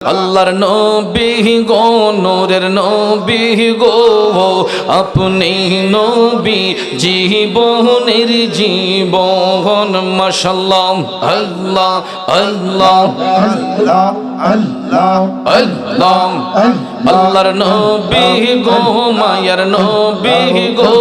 আল্লাহর নবী গো নূরের নবী গো আপনি নবী জীবনের জীবন মশাল্লাহ আল্লাহ আল্লাহ আল্লাহ। আল্লাহ আল্লাহ। আল্লাহর নবী গো, মায়ার নবী গো,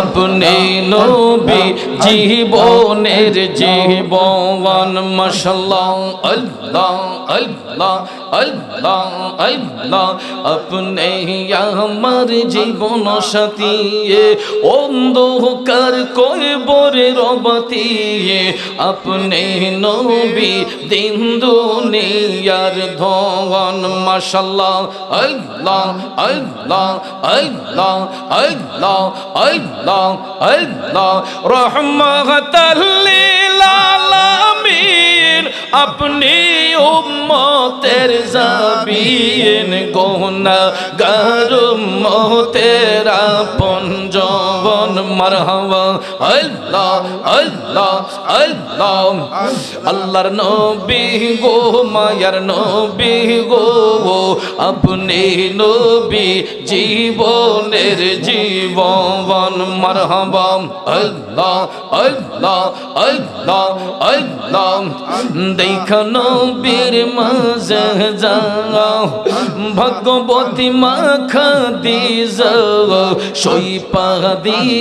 আপনি নবী জীবনের জীবন মাশাল্লাহ আল্লাহ আল্লাহ আল্লাহ আল্লাহ। আপনি আমার জীবন সাথী অন্ধকার কইবরে রবাতি আপনি নবী দিন দুনিয়ার ধন মাশাল্লাহ আল্লাহ আল্লাহ আল্লাহ আল্লাহ আল্লাহ আল্লাহ। রহমতাল লিল আলামিন, আপনি উম্মতের জাবিন গোনা গার উম্মতের আপন জবন মারহাবা, আল্লাহ আল্লাহ আল্লাহ। আল্লাহর নবী গো, মায়ার নবী গো, আপনি নবী জীবনের জীবন। মারহাবা, আল্লাহ আল্লাহ আল্লাহ আল্লাহ। দেখা নবীর মাঝে যাও ভগবতী মাখা দিজ সইপা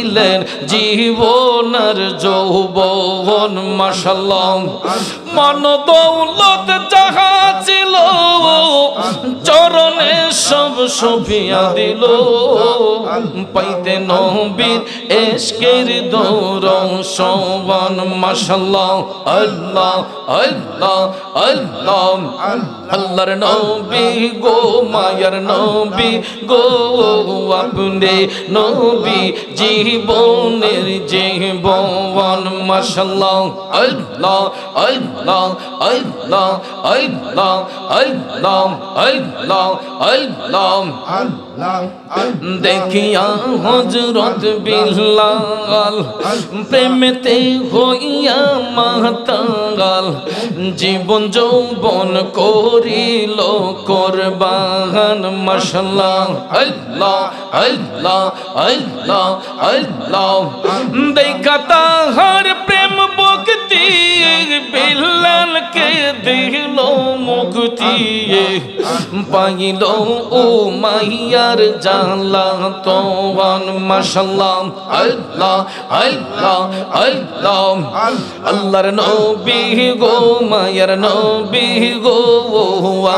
দিলেন জীবনের যৌবন মাসাল্লাহ মন দৌলত যাহা ছিল সব সফিয়া দিল। পাইতে নবীর এসকের দৌর সবন মাসাল্লাহ আল্লাহ আল্লাহ আল্লাহ। আল্লাহর নবী গো, মায়ার নবী গো, আপনি নবী জীবনের জীবন মাশাল্লাহ আল্লাহ আল্লাহ আল্লাহ আল্লাহ আল্লাহ আল্লাহ আল্লাহ। আল্লাহ। দেখিয়া হজরত বিল্লাল প্রেমেতে হইয়া মাতাল, জীবন যৌবন করিল কোরবান মশলা আল্লাহ আল্লাহ আল্লাহ আল্লাহ। দেখা তাহার বিল্লালকে দিল মুক্তি, পাইল ও মাইয়ার জালা তোয়ান, মাশাল্লাহ, আল্লাহ আল্লাহ আল্লাহ। আল্লাহর নবী গো, মায়ার নবী গো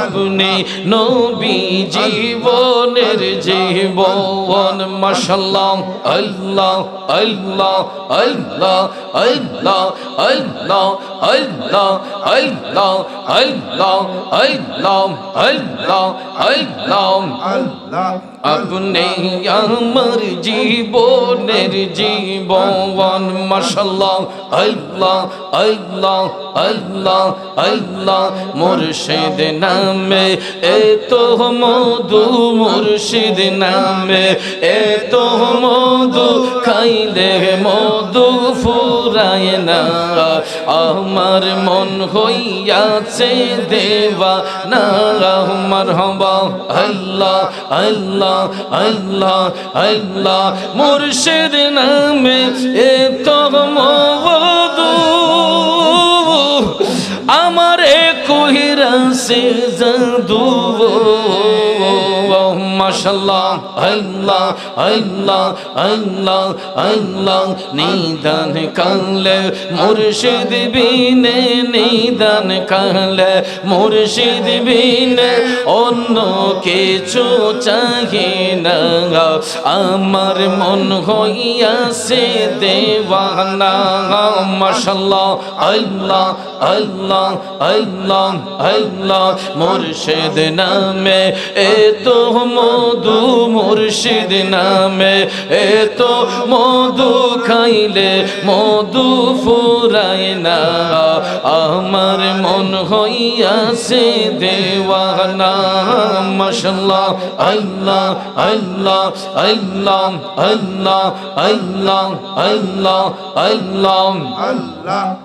আপনি নবী জীবনের জীবন, মাশাল্লাহ, আল্লাহ আল্লাহ আল্লাহ আল্লাহ আল্লাহ আল্লাহ আল্লাহ। আল্লাহ আল্লাহ আল্লাহ আল্লাহ আল্লাহ। আপনি আমার জীবনের জীবন মাশাল্লাহ আল্লাহ আল্লাহ আল্লাহ আল্লাহ মুর্শিদ নামে এত মধু মুর্শিদ নামে এত মধু খাইলে মধু ফুরায় না। আমার মন হইয়াছে দেবা না। আমার হবা আল্লাহ আল্লাহ আল্লাহ আল্লাহ। মুর্শিদ নামে এত মধু আমার কহিরা সে জাদু। মাশাল্লাহ আল্লাহ আল্লাহ আল্লাহ আল্লাহ। নিদান কালে মুর্শিদ বিনে, নিদান কালে মুর্শিদ বিনে। অন্য কিছু চাহি না আমার মন হইয়াছে দেওয়ানা মাশাল্লাহ আল্লাহ আল্লাহ আল্লাহ আল্লাহ। মুর্শিদ নামে এত মধু মুর্শিদ নামে এত মধু খাইলে মধু ফুরায় না। আমার মন হইয়াছে দেওয়ানা, মাশাল্লাহ, আল্লাহ আল্লাহ আল্লাহ আল্লাহ আল্লাহ আল্লাহ আল্লাহ। আল্লাহ।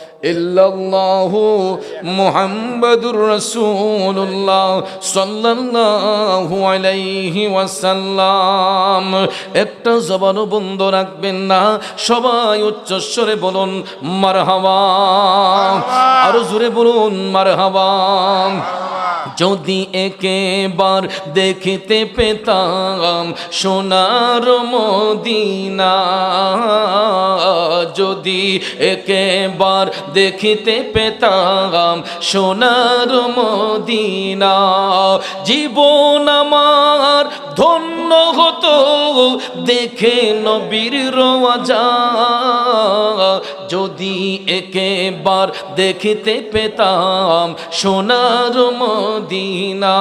ইল্লাল্লাহু মুহাম্মাদুর রাসূলুল্লাহ সাল্লাল্লাহু আলাইহি ওয়াসাল্লাম। একটা জবান বন্ধ রাখবেন না, সবাই উচ্চস্বরে বলুন, মারহাবা। আর জোরে বলুন, মারহাবা। যদি একেবার দেখিতে পেতাম সোনার মদিনা যদি একেবার দেখিতে পেতাম সোনার মদিনা জীবন আমার ধন্য হতো দেখে নবীর রোয়াজা যদি একেবার দেখিতে পেতাম সোনার মদিনা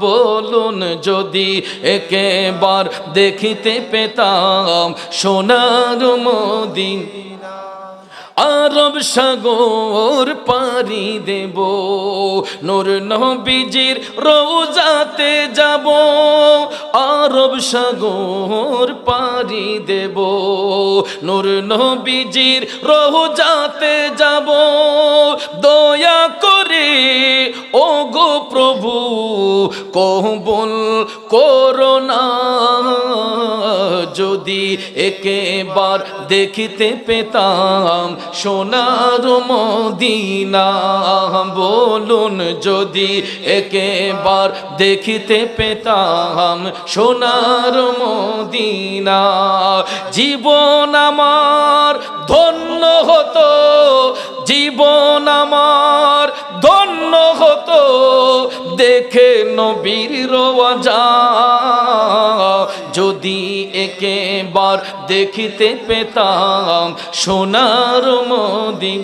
বলুন যদি একেবার দেখিতে পেতাম সোনার মদিনা। আরব সাগর পারি দেব, নূর নবীজির রোজাতে যাব, আরব সাগর পারি দেব, নূর নবীজির রোজাতে যাব। দয়া করে ও গো প্রভু, কবুল করোনা যদি একেবার দেখিতে পেতাম সোনার মদিনা বলুন যদি একেবার দেখিতে পেতাম সোনার মদিনা। জীবন আমার ধন্য হতো যদি একেবার দেখিতে পেতাম সোনার মদিন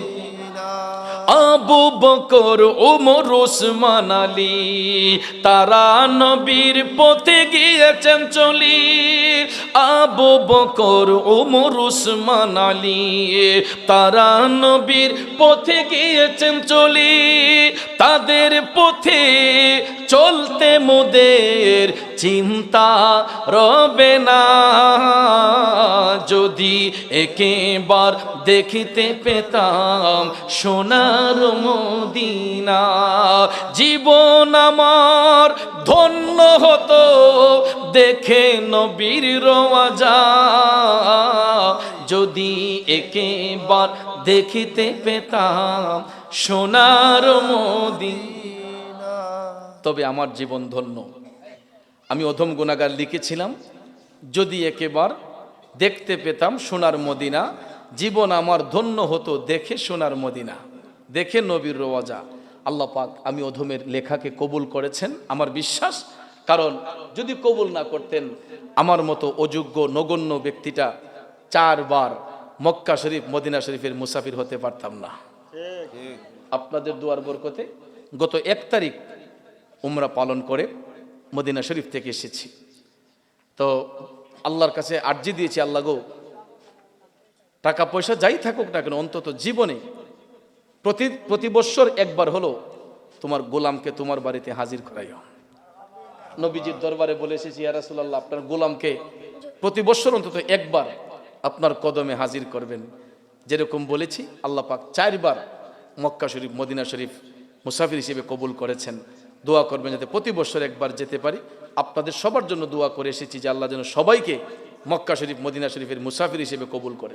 আবু বকর ওমর ওসমান আলী, তারা নবীর পথে গিয়েছেন চলি। আবু বকর ওমর ওসমান আলী, তারা নবীর পথে গিয়েছেন চলি। তাদের পথে চলতে মোদের চিন্তা রবে না। যদি একেবার দেখিতে পেতাম সোনার মদিনা, জীবন আমার ধন্য হতো দেখে নবীর রোয়াজা যদি একেবার দেখিতে পেতাম সোনার মদিনা তবে আমার জীবন ধন্য। আমি অধম গুণাগার লিখেছিলাম যদি একেবার দেখতে পেতাম সোনার মদিনা জীবন আমার ধন্য হতো দেখে সোনার মদিনা দেখে নবীর রোয়াজা আল্লাহ পাক আমি অধমের লেখাকে কবুল করেছেন আমার বিশ্বাস কারণ যদি কবুল না করতেন আমার মতো অযোগ্য নগণ্য ব্যক্তিটা চারবার মক্কা শরীফ মদিনা শরীফের মুসাফির হতে পারতাম না। আপনাদের দুয়ার বরকতে গত এক তারিখ উমরা পালন করে মদিনা শরীফ থেকে এসেছি। তো আল্লাহর কাছে আর্জি দিয়েছি, আল্লাহ গো, টাকা পয়সা যাই থাকুক না কেন, অন্তত জীবনে প্রতি প্রতি বৎসর একবার হলো তোমার গোলামকে তোমার বাড়িতে হাজির করাইও। নবীজির দরবারে বলে এসেছি ইয়ারাসুল্লাহ আপনার গোলামকে প্রতি বৎসর অন্তত একবার আপনার কদমে হাজির করবেন। যেরকম বলেছি, আল্লাহ পাক চারবার মক্কা শরীফ, মদিনা শরীফ মুসাফির হিসেবে কবুল করেছেন। দোয়া করবেন যাতে প্রতি বছর একবার যেতে পারি। আপনাদের সবার জন্য দোয়া করে এসেছি যে আল্লাহ যেন সবাইকে মক্কা শরীফ, মদিনা শরীফের মুসাফির হিসেবে কবুল করে।